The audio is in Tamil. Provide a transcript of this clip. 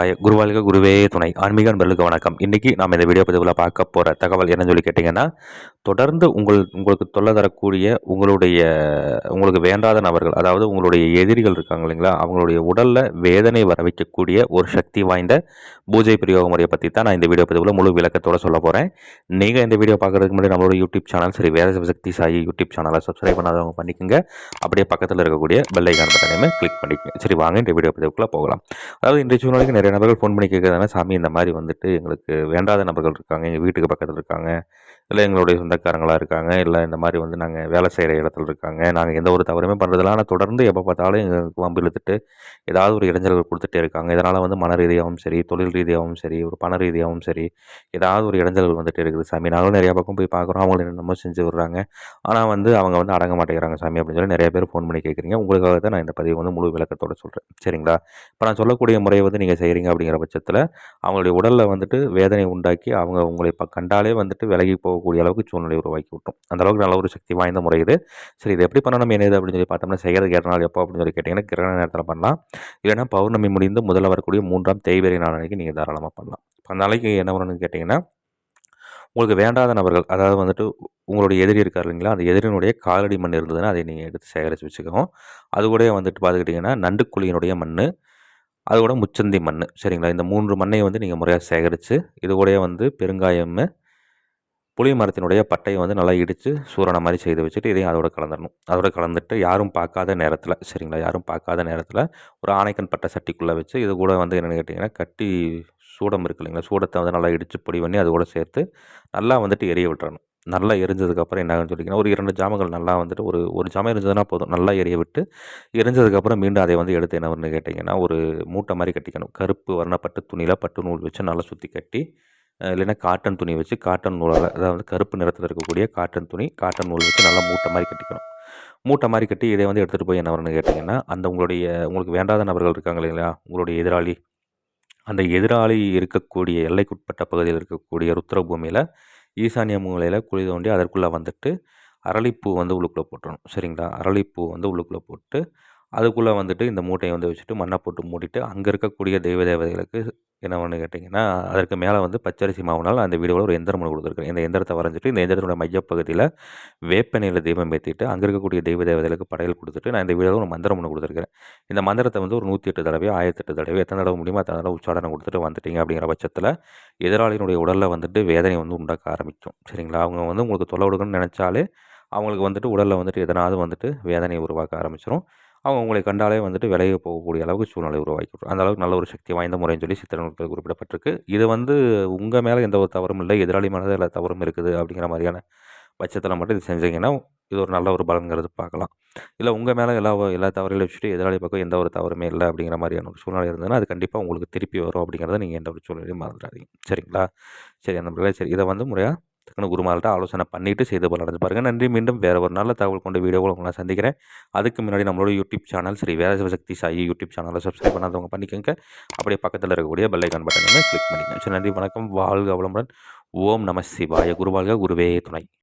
குருவாய குருவாழ்க குருவே துணை. ஆன்மீக நண்பர்களுக்கு வணக்கம். இன்றைக்கி நாம் இந்த வீடியோ பதிவில் பார்க்க போகிற தகவல் என்னன்னு சொல்லி கேட்டிங்கன்னா தொடர்ந்து உங்கள் உங்களுக்கு தொல்லை தரக்கூடிய உங்களுடைய உங்களுக்கு வேண்டாத நபர்கள் அதாவது உங்களுடைய எதிரிகள் இருக்காங்க இல்லைங்களா அவங்களுடைய உடலில் வேதனை வர வைக்கக்கூடிய ஒரு சக்தி வாய்ந்த பூஜை பிரயோக முறையை பற்றி தான் நான் இந்த வீடியோ பதிவில் முழு விளக்கத்தோடு சொல்ல போகிறேன் நீங்கள் இந்த வீடியோ பார்க்குறதுக்கு முன்னாடி நம்மளோட யூடியூப் சேனல் சரி வேத சக்தி சாயி யூடியூப் சேனலை சப்ஸ்கிரைப் பண்ணாதவங்க பண்ணிக்கோங்க. அப்படியே பக்கத்தில் இருக்கக்கூடிய பெல் ஐக்கான் பட்டனையுமே கிளிக் பண்ணிக்கோங்க. சரி வாங்க இந்த வீடியோ பதிவுக்குள்ளே போகலாம். அதாவது இன்றைய சூழ்நிலைக்கு நிறைய நபர்கள் ஃபோன் பண்ணி கேட்குறதுனா சாமி இந்த மாதிரி வந்துட்டு எங்களுக்கு வேண்டாத நபர்கள் இருக்காங்க எங்கள் வீட்டுக்கு பக்கத்தில் இருக்காங்க இல்லை எங்களுடைய சொந்தக்காரங்களாக இருக்காங்க. இல்லை இந்த மாதிரி வந்து நாங்கள் வேலை செய்கிற இடத்துல இருக்காங்க. நாங்கள் எந்த ஒரு தவறுமே பண்ணுறதில்ல ஆனால் தொடர்ந்து எப்போ பார்த்தாலும் எங்களுக்கு வம்பு இழுத்துட்டு ஏதாவது ஒரு இடைஞ்சல்கள் கொடுத்துட்டே இருக்காங்க. இதனால் வந்து மன ரீதியாகவும் சரி தொழில் ரீதியாகவும் சரி ஒரு பண ரீதியாகவும் சரி ஏதாவது ஒரு இடைஞ்சல்கள் வந்துட்டு இருக்குது சாமி. நாங்களும் நிறையா பக்கம் போய் பார்க்குறோம். அவங்களும் என்னென்னமோ செஞ்சு விட்றாங்க. ஆனால் வந்து அவங்க வந்து அடங்க மாட்டேங்கிறாங்க சாமி அப்படின்னு சொல்லி நிறைய பேர் ஃபோன் பண்ணி கேட்குறீங்க. உங்களுக்காக தான் நான் இந்த பதிவு வந்து முழு விளக்கத்தோடு சொல்கிறேன் சரிங்களா? இப்போ நான் சொல்லக்கூடிய முறையை வந்து நீங்கள் செய்கிறீங்க அப்படிங்கிற பட்சத்தில் அவங்களுடைய உடலில் வந்துட்டு வேதனை உண்டாக்கி அவங்க உங்களை இப்போ கண்டாலே வந்துட்டு விலகி போக போகக்கூடிய அளவுக்கு சூழ்நிலை உருவாக்கி விட்டோம். அந்த அளவுக்கு நல்ல ஒரு சக்தி வாய்ந்த முறை இது. சரி இது எப்படி பண்ணணும் என்னது அப்படின்னு சொல்லி பார்த்தோம்னா செய்கிறது நாள் எப்போ அப்படின்னு சொல்லி கேட்டிங்கன்னா கிரகண நேரத்தில் பண்ணலாம். இல்லைன்னா பௌர்ணமி முடிந்து முதல்ல வரக்கூடிய மூன்றாம் தேய்வரை நாள் அன்றைக்கி நீங்கள் தாராளமாக பண்ணலாம். அந்த நாளைக்கு என்ன பண்ணணும்னு கேட்டிங்கன்னா உங்களுக்கு வேண்டாத நபர்கள் அதாவது வந்துட்டு உங்களுடைய எதிரி இருக்கார் இல்லைங்களா அந்த எதிரினுடைய காலடி மண் இருந்ததுன்னா அதை நீங்கள் எடுத்து சேகரித்து வச்சுக்கோங்க அது கூட வந்துட்டு பார்த்துக்கிட்டிங்கன்னா நண்டுக்குழியினுடைய மண் அது கூட முச்சந்தி மண் சரிங்களா? இந்த மூன்று மண்ணையும் வந்து நீங்கள் முறையாக சேகரித்து இது கூட வந்து பெருங்காயம் புளி மரத்தினுடைய பட்டையை வந்து நல்லா இடித்து சூரண மாதிரி செய்து வச்சுட்டு இதையும் அதோட கலந்துடணும். அதோட கலந்துட்டு யாரும் பார்க்காத நேரத்தில் சரிங்களா? யாரும் பார்க்காத நேரத்தில் ஒரு ஆணைக்கன் பட்டை சட்டிக்குள்ளே வச்சு இது கூட வந்து என்னென்னு கேட்டிங்கன்னா கட்டி சூடம் இருக்கு இல்லைங்களா? சூடத்தை வந்து நல்லா இடித்து பொடி பண்ணி அது கூட சேர்த்து நல்லா வந்துட்டு எரிய விட்டுறணும். நல்லா எரிஞ்சதுக்கப்புறம் என்ன ஆகுன்னு சொல்லிங்கன்னா ஒரு இரண்டு ஜாமங்கள் நல்லா வந்துட்டு ஒரு ஒரு ஜாமம் எரிஞ்சதுன்னா போதும். நல்லா எரிய விட்டு எரிஞ்சதுக்கப்புறம் மீண்டும் அதை வந்து எடுத்து என்ன பண்ணு கேட்டிங்கன்னா ஒரு மூட்டை மாதிரி கட்டிக்கணும். கருப்பு வர்ணப்பட்டு துணியில் பட்டு நூல் வச்சு நல்லா சுற்றி கட்டி இல்லைன்னா காட்டன் துணி வச்சு காட்டன் நூலால் அதாவது கருப்பு நிறத்தில் இருக்கக்கூடிய காட்டன் துணி காட்டன் நூல் வச்சு நல்லா மூட்டை மாதிரி கட்டிக்கணும். மூட்டை மாதிரி கட்டி இதை வந்து எடுத்துகிட்டு போய் என்ன வரணும்னு கேட்டிங்கன்னா அந்த உங்களுடைய உங்களுக்கு வேண்டாத நபர்கள் இருக்காங்க இல்லைங்களா? உங்களுடைய எதிராளி. அந்த எதிராளி இருக்கக்கூடிய எல்லைக்குட்பட்ட பகுதியில் இருக்கக்கூடிய ருத்ரபூமியில் ஈசானிய மூலையில் குழி தோண்டி அதற்குள்ளே வந்துட்டு அரளிப்பூ வந்து உள்ளுக்குள்ளே போட்டுடணும் சரிங்களா? அரளிப்பூ வந்து உள்ளுக்குள்ளே போட்டு அதுக்குள்ளே வந்துட்டு இந்த மூட்டையை வந்து வச்சுட்டு மண்ணை போட்டு மூடிட்டு அங்கே இருக்கக்கூடிய தெய்வ தேவதைகளுக்கு என்ன பண்ணு கேட்டிங்கன்னா அதற்கு மேலே வந்து பச்சரிசி மாவுனால் அந்த வீடியோவில் ஒரு எந்திரம் ஒன்று கொடுத்துருக்கேன் இந்த எந்திரத்தை வரைஞ்சிட்டு இந்த எந்திரத்தோட மையப்பகுதியில் வேப்பனையில் தெய்வம் ஏற்றிட்டு அங்கே இருக்கக்கூடிய தெய்வ தேவதைகளுக்கு படையல் கொடுத்துட்டு நான் இந்த வீடியோவில் ஒரு மந்திரம் ஒன்று கொடுத்துருக்கேன் இந்த மந்திரத்தை வந்து ஒரு நூற்றி எட்டு தடவை ஆயிரத்தி எட்டு தடவை எத்தனை தடவை முடியுமோ அத்தனை தடவை உச்சாடனை கொடுத்துட்டு வந்துட்டீங்க அப்படிங்கிற பட்சத்தில் எதிராளியினுடைய உடலில் வந்துட்டு வேதனை வந்து உண்டாக்க ஆரம்பிக்கும். சரிங்களா? அவங்க வந்து உங்களுக்கு தொலை விடுங்கன்னு நினச்சாலே அவங்களுக்கு வந்துட்டு உடலில் வந்துட்டு எதனாவது வந்துட்டு வேதனையை உருவாக்க ஆரம்பிச்சிடும் அவங்க உங்களை கண்டாலே வந்துட்டு விலகி போகக்கூடிய அளவுக்கு சூழ்நிலை உருவாக்கி விட்ரும் அந்த அளவுக்கு நல்ல ஒரு சக்தி வாய்ந்த முறைன்னு சொல்லி சித்திர நூல்கள் குறிப்பிடப்பட்டிருக்கு. இது வந்து உங்கள் மேலே எந்த ஒரு தவறும் இல்லை எதிராளி மேலே எல்லா தவறும் இருக்குது அப்படிங்கிற மாதிரியான பட்சத்தில் மட்டும் இது செஞ்சீங்கன்னா இது ஒரு நல்ல ஒரு பலன்கிறது பார்க்கலாம். இல்லை உங்கள் மேலே எல்லா எல்லா தவறுகளையும் வச்சுட்டு எதிராளி பக்கம் எந்த ஒரு தவறுமே இல்லை அப்படிங்கிற மாதிரியான ஒரு சூழ்நிலை இருந்ததுன்னா அது கண்டிப்பாக உங்களுக்கு திருப்பி வரும் அப்படிங்கிறத நீங்கள் எந்த ஒரு சூழ்நிலையும் மறந்துடாதீங்க. சரிங்களா? சரி அந்த சரி இதை வந்து முறையாக டக்குனு குருமார்கிட்ட ஆலோசனை பண்ணிவிட்டு செய்து போல நடந்து பாருங்கள் நன்றி. மீண்டும் வேறு ஒரு நல்ல தகவல் கொண்ட வீடியோவில் உங்களை சந்திக்கிறேன். அதுக்கு முன்னாடி நம்மளோட YouTube channel Sri Veda Shakti Sai YouTube சேனலை சப்ஸ்கிரைப் பண்ணாதவங்க பண்ணிக்கோங்க. அப்படியே பக்கத்தில் இருக்கக்கூடிய பெல்லைக்கான் பட்டனை கிளிக் பண்ணிக்கோங்க. சரி நன்றி. வணக்கம். வாழ்க வளமுடன். ஓம் நம சிவாய. குருவாழ்க. குருவே துணை.